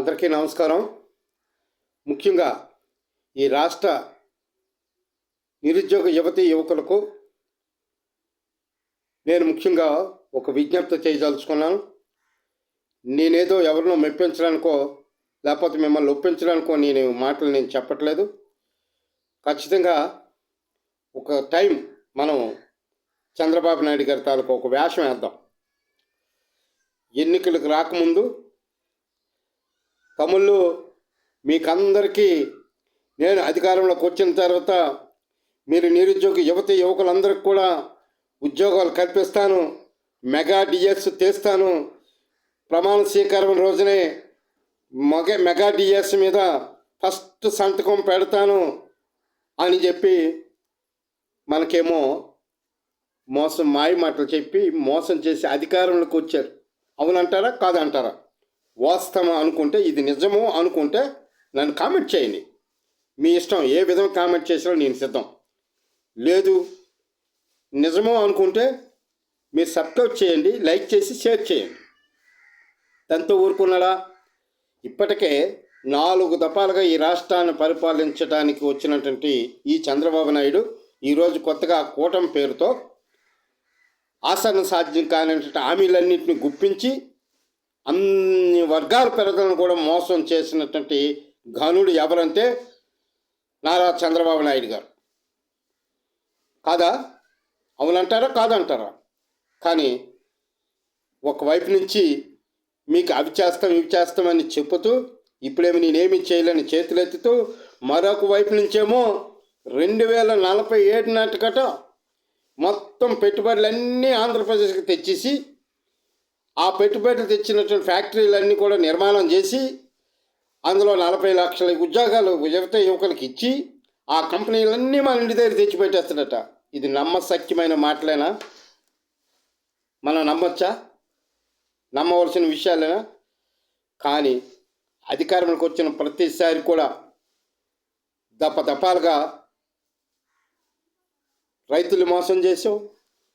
అందరికీ నమస్కారం. ముఖ్యంగా ఈ రాష్ట్ర నిరుద్యోగ యువతి యువకులకు నేను ముఖ్యంగా ఒక విజ్ఞప్తి చేయదలుచుకున్నాను. నేనేదో ఎవరినో మెప్పించడానికో లేకపోతే మిమ్మల్ని ఒప్పించడానికో నేను మాటలు నేను చెప్పట్లేదు. ఖచ్చితంగా ఒక టైం మనం చంద్రబాబు నాయుడు గారి తాలూకు ఒక వేషం వేద్దాం. ఎన్నికలకు రాకముందు తమ్ముళ్ళు మీకందరికీ నేను అధికారంలోకి వచ్చిన తర్వాత మీరు నిరుద్యోగ యువతి యువకులందరికీ కూడా ఉద్యోగాలు కల్పిస్తాను మెగా డిఎస్ తీస్తాను. ప్రమాణ స్వీకారం రోజునే మగ మెగా డిఎస్ మీద ఫస్ట్ సంతకం పెడతాను అని చెప్పి మనకేమో మోసం మాయ మాటలు చెప్పి మోసం చేసి అధికారంలోకి వచ్చారు. అవునంటారా? కాదంటారా? వాస్తవం అనుకుంటే ఇది నిజమో అనుకుంటే నన్ను కామెంట్ చేయండి. మీ ఇష్టం ఏ విధంగా కామెంట్ చేసినా నేను సిద్ధం. లేదు నిజమో అనుకుంటే మీరు సబ్స్క్రైబ్ చేయండి లైక్ చేసి షేర్ చేయండి. దాంతో ఊరుకున్నాడా? ఇప్పటికే నాలుగు దఫాలుగా ఈ రాష్ట్రాన్ని పరిపాలించడానికి వచ్చినటువంటి ఈ చంద్రబాబు నాయుడు ఈరోజు కొత్తగా కూటమి పేరుతో ఆసన సాధ్యం కానటువంటి హామీలన్నింటిని గుప్పించి అన్ని వర్గాల ప్రజలను కూడా మోసం చేసినటువంటి ఘనుడు ఎవరంటే నారా చంద్రబాబు నాయుడు గారు. కాదా? అవునంటారా? కాదంటారా? కానీ ఒకవైపు నుంచి మీకు అవి చేస్తాం ఇవి చేస్తామని చెప్పుతూ ఇప్పుడేమి నేనేమి చేయలేని చేతులెత్తుతూ మరొక వైపు నుంచేమో రెండు వేల నలభై ఏడు నాటికట మొత్తం పెట్టుబడులన్నీ ఆంధ్రప్రదేశ్కి తెచ్చేసి ఆ పెట్టుబడులు తెచ్చినటువంటి ఫ్యాక్టరీలన్నీ కూడా నిర్మాణం చేసి అందులో నలభై లక్షల ఉద్యోగాలు యువత యువకులకు ఇచ్చి ఆ కంపెనీలన్నీ మన ఇంటి దగ్గర తెచ్చిపెట్టేస్తాడట ఇది నమ్మశక్యమైన మాటలేనా? మనం నమ్మొచ్చా? నమ్మవలసిన విషయాలేనా? కానీ అధికారంలోకి వచ్చిన ప్రతిసారి కూడా దపదపాలుగా రైతులు మోసం చేసాం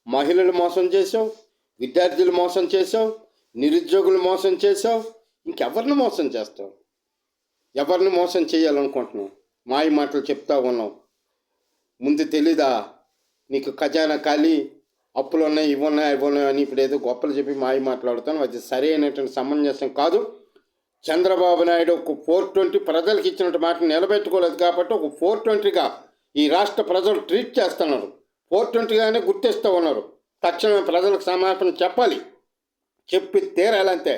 మహిళలు మోసం చేసాం విద్యార్థులు మోసం చేసావు నిరుద్యోగులు మోసం చేసావు ఇంకెవరిని మోసం చేస్తావు? ఎవరిని మోసం చేయాలనుకుంటున్నావు? మాయ మాటలు చెప్తా ఉన్నావు. ముందు తెలీదా? నీకు ఖజానా ఖాళీ అప్పులు ఉన్నాయి ఇవి ఉన్నాయి ఇవి ఉన్నాయి అని ఇప్పుడు ఏదో గొప్పలు చెప్పి మాయ మాట్లాడుతాను అది సరైనటువంటి సమంజసం కాదు. చంద్రబాబు నాయుడు ఒక ఫోర్ ట్వంటీ ప్రజలకు ఇచ్చినట్టు మాట నిలబెట్టుకోలేదు కాబట్టి ఒక ఫోర్ ట్వంటీగా ఈ రాష్ట్ర ప్రజలు ట్రీట్ చేస్తున్నారు. ఫోర్ ట్వంటీగానే గుర్తిస్తూ ఉన్నారు. తక్షణమే ప్రజలకు సమాపణ చెప్పాలి. చెప్పి తీరాలంతే